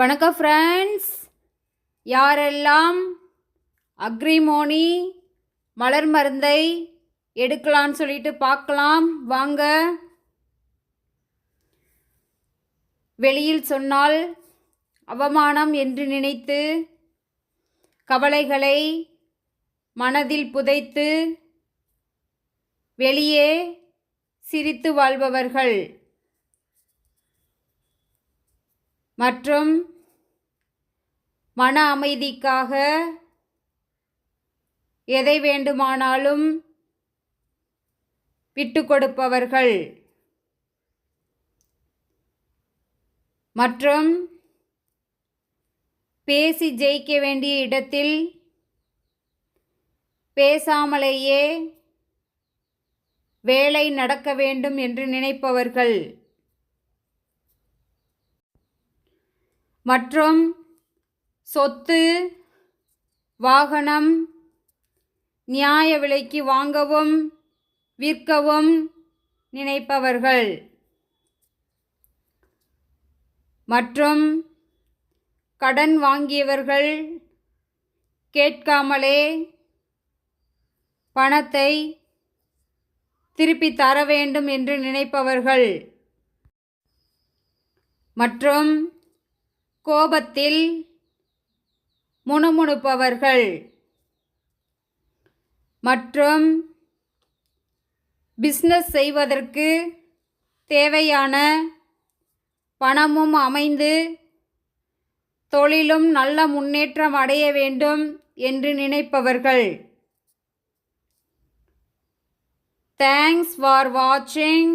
வணக்கம் ஃப்ரெண்ட்ஸ் யாரெல்லாம் அக்ரிமோனி மலர் மருந்தை எடுக்கலான்னு சொல்லிட்டு பார்க்கலாம். வாங்க. வெளியில் சொன்னால் அவமானம் என்று நினைத்து கவலைகளை மனதில் புதைத்து வெளியே சிரித்து வாழ்பவர்கள். மற்றும் மன அமைதிக்காக எதை வேண்டுமானாலும் விட்டு கொடுப்பவர்கள். மற்றும் பேசி ஜெயிக்க வேண்டிய இடத்தில் பேசாமலேயே வேலை நடக்க வேண்டும் என்று நினைப்பவர்கள். மற்றும் சொத்து வாகனம் நியாய விலைக்கு வாங்கவும் விற்கவும் நினைப்பவர்கள். மற்றும் கடன் வாங்கியவர்கள் கேட்காமலே பணத்தை திருப்பி தர வேண்டும் என்று நினைப்பவர்கள். மற்றும் கோபத்தில் முணுமுணுப்பவர்கள். மற்றும் பிஸ்னஸ் செய்வதற்கு தேவையான பணமும் அமைந்து தொழிலும் நல்ல முன்னேற்றம் அடைய வேண்டும் என்று நினைப்பவர்கள். தேங்க்ஸ் ஃபார் வாட்சிங்